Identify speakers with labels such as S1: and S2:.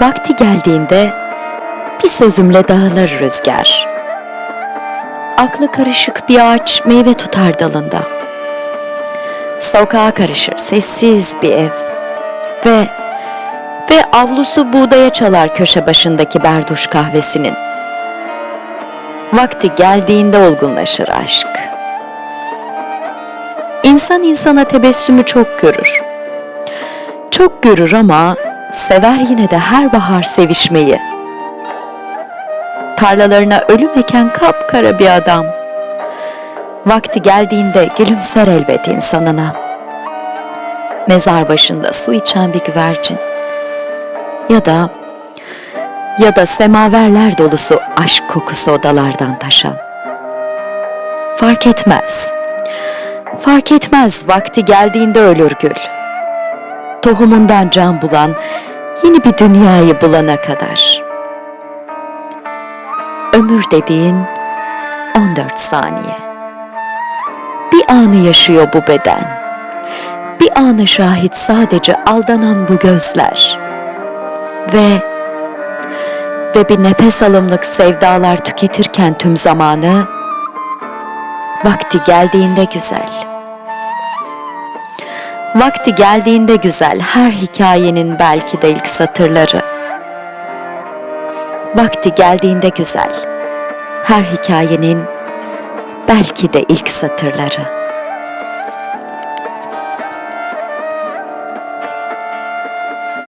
S1: Vakti geldiğinde bir sözümle dağılır rüzgar. Aklı karışık bir ağaç meyve tutar dalında. Sokağa karışır sessiz bir ev ve ve avlusu buğdaya çalar köşe başındaki berduş kahvesinin. Vakti geldiğinde olgunlaşır aşk. İnsan insana tebessümü çok görür. Çok görür ama sever yine de her bahar sevişmeyi. Tarlalarına ölüm eken kapkara bir adam. Vakti geldiğinde gülümser elbet insanına. Mezar başında su içen bir güvercin. Ya da ya da semaverler dolusu aşk kokusu odalardan taşan. Fark etmez. Fark etmez vakti geldiğinde ölür gül. Tohumundan can bulan yeni bir dünyayı bulana kadar. Ömür dediğin 14 saniye. Bir anı yaşıyor bu beden. Bir anı şahit sadece aldanan bu gözler. Ve ve bir nefes alımlık sevdalar tüketirken tüm zamanı vakti geldiğinde güzel. Vakti geldiğinde güzel her hikayenin belki de ilk satırları. Vakti geldiğinde güzel her hikayenin belki de ilk satırları.